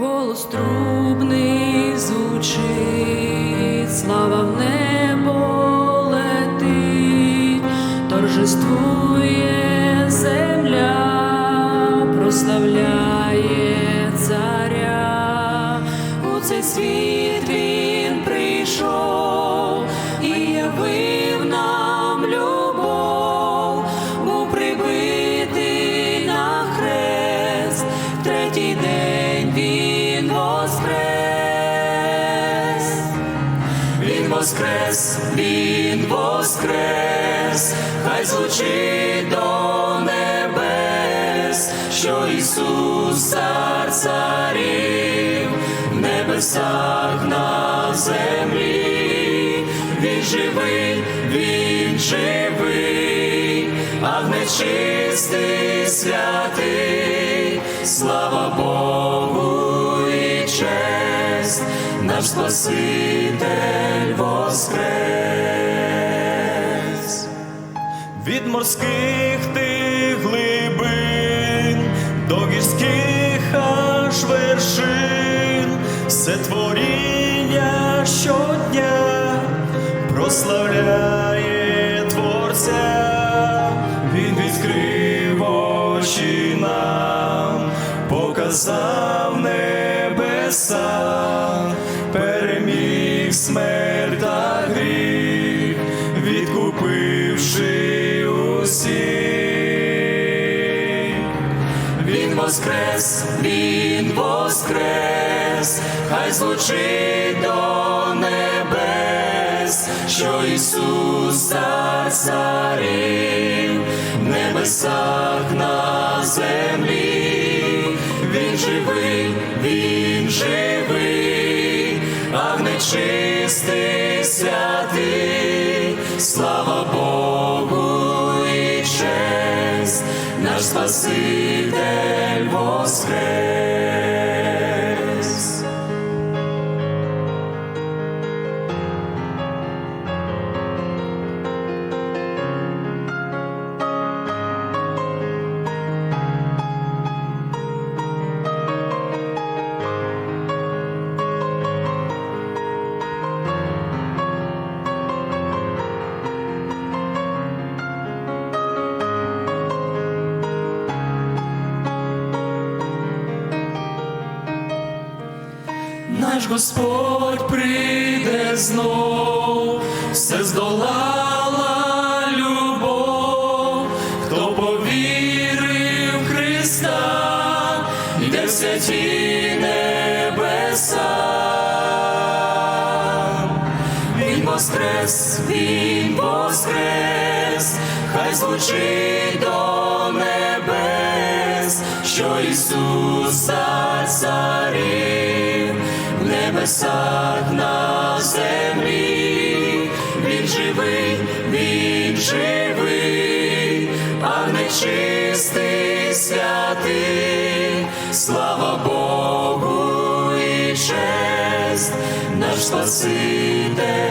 голос трубний звучить, слава в небо летить, торжествує земля, прославляє царя, у цей світ він прийшов і явив нам любов, був прибитий на хрест, третій день воскрес. Він воскрес, він воскрес, хай звучить до небес, що Ісус цар царів, в небесах на землі, він живий, він живий, агнець чистий, святий, слава Богу наш Спаситель воскрес. від морських тих глибин до гірських аж вершин, все творіння щодня прославляє Творця, Він відкрив очі нам, показав Він воскрес, він воскрес, хай звучить до небес, що Ісус цар царів, в небесах на землі, він живий, він живий, агнець чистий, святий, Спаситель Наш Господь прийде знов, все здолала любов, хто повірив в Христа, йде в святі небеса. Він воскрес, він воскрес, хай звучить до небес, що Ісус цар царів, небесах на землі, він живий, він живий, а нечистий святий, слава Богу і честь, наш Спаситель